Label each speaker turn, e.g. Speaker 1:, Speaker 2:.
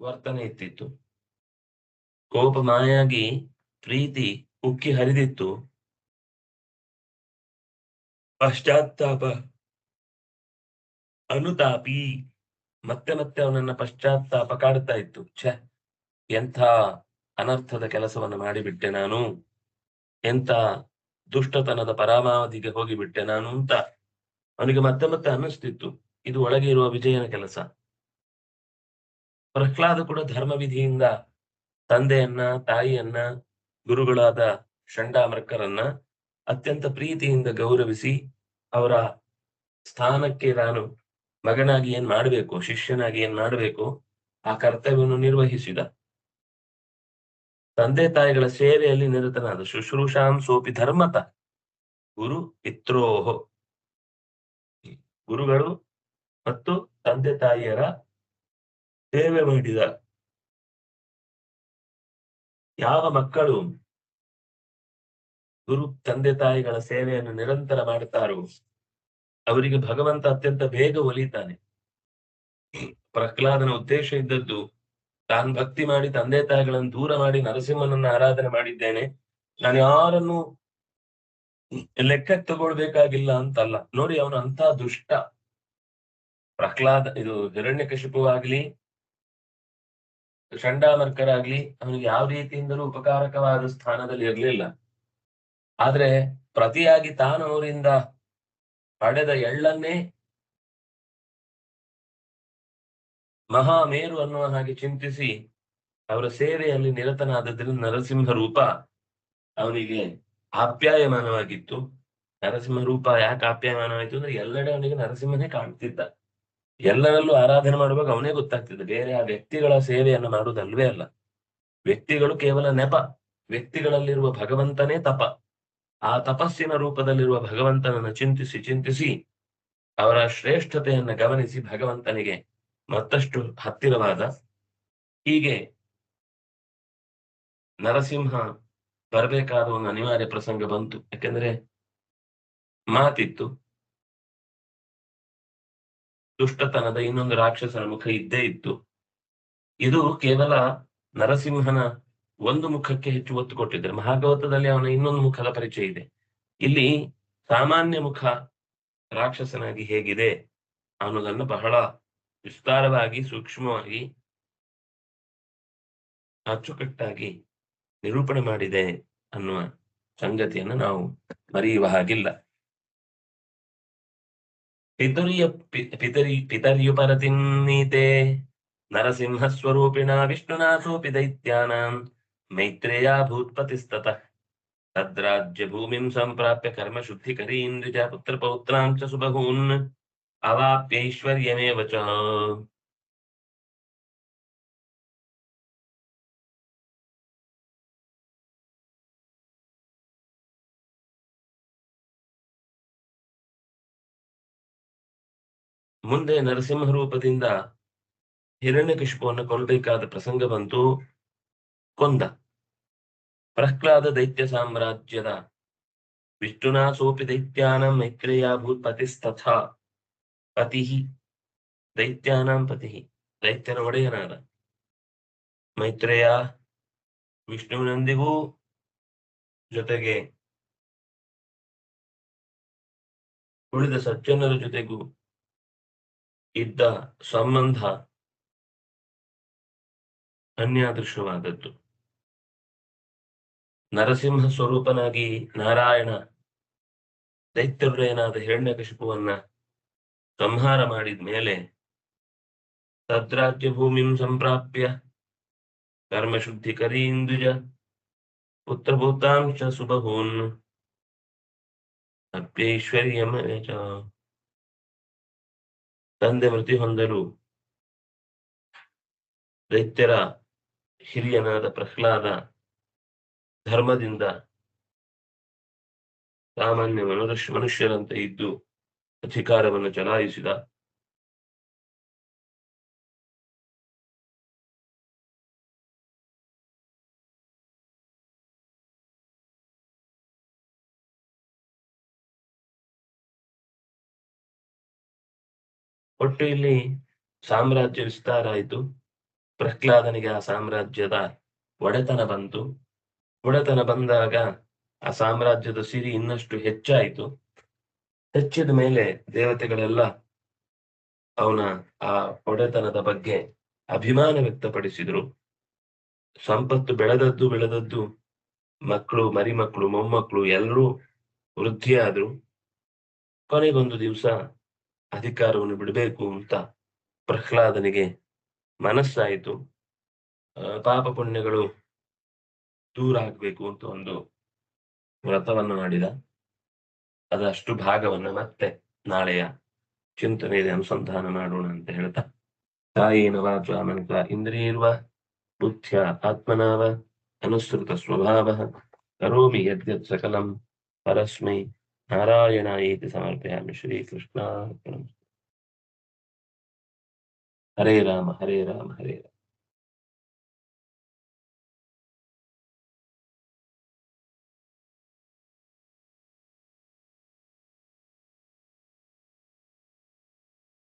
Speaker 1: ವರ್ತನೆ ಇತ್ತಿತ್ತು ಕೋಪ ಮಾಯಾಗಿ ಪ್ರೀತಿ ಉಕ್ಕಿ ಹರಿದಿತ್ತು. ಪಶ್ಚಾತ್ತಾಪ, ಅನುತಾಪಿ, ಮತ್ತೆ ಮತ್ತೆ ಅವನನ್ನ ಪಶ್ಚಾತ್ತಾಪ ಕಾಡ್ತಾ ಇತ್ತು. ಛೆ, ಎಂಥ ಅನರ್ಥದ ಕೆಲಸವನ್ನು ಮಾಡಿಬಿಟ್ಟೆ ನಾನು? ಎಂಥ ದುಷ್ಟತನದ ಪರಮಾವಧಿಗೆ ಹೋಗಿಬಿಟ್ಟೆ ನಾನು ಅಂತ ಅವನಿಗೆ ಮತ್ತೆ ಮತ್ತೆ ಅನ್ನಿಸ್ತಿತ್ತು. ಇದು ಒಳಗೆ ಇರುವ ವಿಜಯನ ಕೆಲಸ. ಪ್ರಹ್ಲಾದ ಕೂಡ ಧರ್ಮವಿಧಿಯಿಂದ ತಂದೆಯನ್ನ, ತಾಯಿಯನ್ನ, ಗುರುಗಳಾದ ಷಂಡಾಮರ್ಕರನ್ನ ಅತ್ಯಂತ ಪ್ರೀತಿಯಿಂದ ಗೌರವಿಸಿ ಅವರ ಸ್ಥಾನಕ್ಕೆ ನಾನು ಮಗನಾಗಿ ಏನ್ ಮಾಡಬೇಕು, ಶಿಷ್ಯನಾಗಿ ಏನ್ ಮಾಡಬೇಕು, ಆ ಕರ್ತವ್ಯವನ್ನು ನಿರ್ವಹಿಸಿದ. ತಂದೆ ತಾಯಿಗಳ ಸೇವೆಯಲ್ಲಿ ನಿರತನಾದ ಶುಶ್ರೂಷಾಂ ಸೋಪಿ ಧರ್ಮತ ಗುರು ಪಿತ್ರೋಹೋ. ಗುರುಗಳು ಮತ್ತು ತಂದೆ ತಾಯಿಯರ ಸೇವೆ ಮಾಡಿದ ಯಾವ ಮಕ್ಕಳು ಗುರು ತಂದೆ ತಾಯಿಗಳ ಸೇವೆಯನ್ನು ನಿರಂತರ ಮಾಡುತ್ತಾರೋ ಅವರಿಗೆ ಭಗವಂತ ಅತ್ಯಂತ ಬೇಗ ಒಲಿತಾನೆ ಪ್ರಹ್ಲಾದನ ಉದ್ದೇಶ ಇದ್ದದ್ದು, ತಾನು ಭಕ್ತಿ ಮಾಡಿ ತಂದೆ ತಾಯಿಗಳನ್ನು ದೂರ ಮಾಡಿ ನರಸಿಂಹನನ್ನ ಆರಾಧನೆ ಮಾಡಿದ್ದೇನೆ. ನಾನು ಯಾರನ್ನು ಲೆಕ್ಕಕ್ಕೆ ತಗೊಳ್ಬೇಕಾಗಿಲ್ಲ ಅಂತಲ್ಲ. ನೋಡಿ ಅವನು ಅಂತ ದುಷ್ಟ. ಪ್ರಹ್ಲಾದ, ಇದು ಹಿರಣ್ಯಕಶಿಪು ಆಗ್ಲಿ ಷಂಡಾಮರ್ಕರಾಗ್ಲಿ ಅವನಿಗೆ ಯಾವ ರೀತಿಯಿಂದಲೂ ಉಪಕಾರಕವಾದ ಸ್ಥಾನದಲ್ಲಿ ಇರಲಿಲ್ಲ. ಆದ್ರೆ ಪ್ರತಿಯಾಗಿ ತಾನು ಅವರಿಂದ ಪಡೆದ ಎಳ್ಳನ್ನೇ ಮಹಾಮೇರು ಅನ್ನುವ ಹಾಗೆ ಚಿಂತಿಸಿ ಅವರ ಸೇವೆಯಲ್ಲಿ ನಿರತನಾದದ್ರಿಂದ ನರಸಿಂಹ ರೂಪ ಅವನಿಗೆ ಆಪ್ಯಾಯಮಾನವಾಗಿತ್ತು. ನರಸಿಂಹ ರೂಪ ಯಾಕೆ ಆಪ್ಯಾಯಮಾನವಾಯಿತು ಅಂದ್ರೆ ಎಲ್ಲೆಡೆ ಅವನಿಗೆ ನರಸಿಂಹನೇ ಕಾಣ್ತಿದ್ದ. ಎಲ್ಲರಲ್ಲೂ ಆರಾಧನೆ ಮಾಡುವಾಗ ಅವನೇ ಗೊತ್ತಾಗ್ತಿದ್ದ ಬೇರೆ ಆ ವ್ಯಕ್ತಿಗಳ ಸೇವೆಯನ್ನು ಮಾಡುವುದಲ್ವೇ ಅಲ್ಲ. ವ್ಯಕ್ತಿಗಳು ಕೇವಲ ನೆಪ. ವ್ಯಕ್ತಿಗಳಲ್ಲಿರುವ ಭಗವಂತನೇ ತಪ. ಆ ತಪಸ್ಸಿನ ರೂಪದಲ್ಲಿರುವ ಭಗವಂತನನ್ನು ಚಿಂತಿಸಿ ಚಿಂತಿಸಿ ಅವರ ಶ್ರೇಷ್ಠತೆಯನ್ನು ಗಮನಿಸಿ ಭಗವಂತನಿಗೆ ಮತ್ತಷ್ಟು ಹತ್ತಿರವಾದ ಹೀಗೆ ನರಸಿಂಹ ಬರಬೇಕಾದ ಒಂದು ಅನಿವಾರ್ಯ ಪ್ರಸಂಗ ಬಂತು. ಯಾಕೆಂದ್ರೆ ಮಾತಿತ್ತು. ದುಷ್ಟತನದ ಇನ್ನೊಂದು ರಾಕ್ಷಸನ ಮುಖ ಇದ್ದೇ ಇತ್ತು. ಇದು ಕೇವಲ ನರಸಿಂಹನ ಒಂದು ಮುಖಕ್ಕೆ ಹೆಚ್ಚು ಒತ್ತು ಕೊಟ್ಟಿದ್ದಾರೆ. ಮಹಾಗವತದಲ್ಲಿ ಅವನ ಇನ್ನೊಂದು ಮುಖದ ಪರಿಚಯ ಇದೆ. ಇಲ್ಲಿ ಸಾಮಾನ್ಯ ಮುಖ ರಾಕ್ಷಸನಾಗಿ ಹೇಗಿದೆ ಅನ್ನೋದನ್ನು ಬಹಳ ವಿಸ್ತಾರವಾಗಿ, ಸೂಕ್ಷ್ಮವಾಗಿ, ಅಚ್ಚುಕಟ್ಟಾಗಿ ನಿರೂಪಣೆ ಮಾಡಿದೆ ಅನ್ನುವ ಸಂಗತಿಯನ್ನು ನಾವು ಮರೆಯುವ ಹಾಗಿಲ್ಲ. ಪಿತುರಿಯ ಪಿ- ಪಿತರಿ ಪಿತರ್ಯುಪರತಿನ್ನೀತೆ ನರಸಿಂಹ ಸ್ವರೂಪಿಣ ವಿಷ್ಣುನಾಥೋಪಿ ದೈತ್ಯಾನಾಂ ಮೈತ್ರೇಯ ಭೂತ್ಪತಿಸ್ತತಃ ತದ್ರಾಜ್ಯ ಭೂಮಿಂ ಸಂಪ್ರಾಪ್ಯ ಕರ್ಮ ಶುದ್ಧಿಕರೀಂದ್ರಿಜ ಮುಂದೆ ನರಸಿಂಹ ರೂಪದಿಂದ ಹಿರಣ್ಯಕಶಿಪುವನ್ನು ಕೊಲ್ಲಬೇಕಾದ ಪ್ರಸಂಗ ಬಂತು. ಕೊಂದ. ಪ್ರಹ್ಲಾದ ದೈತ್ಯ ಸಾಮ್ರಾಜ್ಯದ ವಿಷ್ಣುನಾ ಸೋಪಿ ದೈತ್ಯಾನಂ ಮೈತ್ರೇಯಾಭೂತ್ ಪತಿಸ್ತಥಾ ಪತಿ ದೈತ್ಯಾನಾಂ ಪತಿ ದೈತ್ಯನ ಒಡೆಯನಾದ. ಮೈತ್ರೇಯ ವಿಷ್ಣುವಿನೊಂದಿಗೂ ಜೊತೆಗೆ ಉಳಿದ ಸಜ್ಜನರ ಜೊತೆಗೂ ಇದ್ದ ಸಂಬಂಧ ಅನ್ಯಾದೃಶ್ಯವಾದದ್ದು ನರಸಿಂಹ ಸ್ವರೂಪನಾಗಿ ನಾರಾಯಣ ದೈತ್ಯವ್ರಯನಾದ ಹಿರಣ್ಯಕಶಿಪುವನ್ನ ಸಂಹಾರ ಮಾಡಿದ ಮೇಲೆ ತದ್ರಾಜ್ಯ ಭೂಮಿಂ ಸಂಪ್ರಾಪ್ಯ ಕರ್ಮಶುದ್ಧಿಕರೀಂದ್ವಿಜ ಪುತ್ರಭೂತಾಂಶ ಸುಬಹೂನ್ ಅಪ್ಯೈಶ್ವರ್ಯಮ. ತಂದೆ ಮೃತಿ ಹೊಂದಲು ದೈತ್ಯರ ಹಿರಿಯನಾದ ಪ್ರಹ್ಲಾದ ಧರ್ಮದಿಂದ ಸಾಮಾನ್ಯ ಮನುಷ್ಯ ಮನುಷ್ಯರಂತೆ ಇದ್ದು ಅಧಿಕಾರವನ್ನು ಚಲಾಯಿಸಿದ ಒಟ್ಟು ಇಲ್ಲಿ ಸಾಮ್ರಾಜ್ಯ ವಿಸ್ತಾರ ಆಯಿತು. ಪ್ರಹ್ಲಾದನಿಗೆ ಆ ಸಾಮ್ರಾಜ್ಯದ ಒಡೆತನ ಬಂತು. ಒಡೆತನ ಬಂದಾಗ ಆ ಸಾಮ್ರಾಜ್ಯದ ಸಿರಿ ಇನ್ನಷ್ಟು ಹೆಚ್ಚಾಯಿತು. ಹೆಚ್ಚಿದ ಮೇಲೆ ದೇವತೆಗಳೆಲ್ಲ ಅವನ ಆ ಒಡೆತನದ ಬಗ್ಗೆ ಅಭಿಮಾನ ವ್ಯಕ್ತಪಡಿಸಿದ್ರು. ಸಂಪತ್ತು ಬೆಳೆದದ್ದು ಬೆಳೆದದ್ದು, ಮಕ್ಕಳು, ಮರಿಮಕ್ಕಳು, ಮೊಮ್ಮಕ್ಕಳು ಎಲ್ಲರೂ ವೃದ್ಧಿಯಾದ್ರು. ಕೊನೆಗೊಂದು ದಿವಸ ಅಧಿಕಾರವನ್ನು ಬಿಡಬೇಕು ಅಂತ ಪ್ರಹ್ಲಾದನಿಗೆ ಮನಸ್ಸಾಯಿತು. ಪಾಪ ಪುಣ್ಯಗಳು ದೂರ ಆಗ್ಬೇಕು ಅಂತ ಒಂದು ವ್ರತವನ್ನು ಮಾಡಿದ. ಅದಷ್ಟು ಭಾಗವನ್ನು ಮತ್ತೆ ನಾಳೆಯ ಚಿಂತನೆಯಲ್ಲಿ ಅನುಸಂಧಾನ ಮಾಡೋಣ ಅಂತ ಹೇಳ್ತಾ ಕಾಯೇನ ವಾಚ ಮನಸ ಇಂದ್ರಿಯರ್ವ, ಬುದ್ಧ್ಯ ಆತ್ಮನಾವ, ಅನುಸೃತ ಸ್ವಭಾವ, ಕರೋಮಿ ಯದ್ಯತ್ ಸಕಲಂ, ಪರಸ್ಮೈ नारायणाय इति समर्पयामि श्रीकृष्णार्पणम् हरे राम हरे राम हरे राम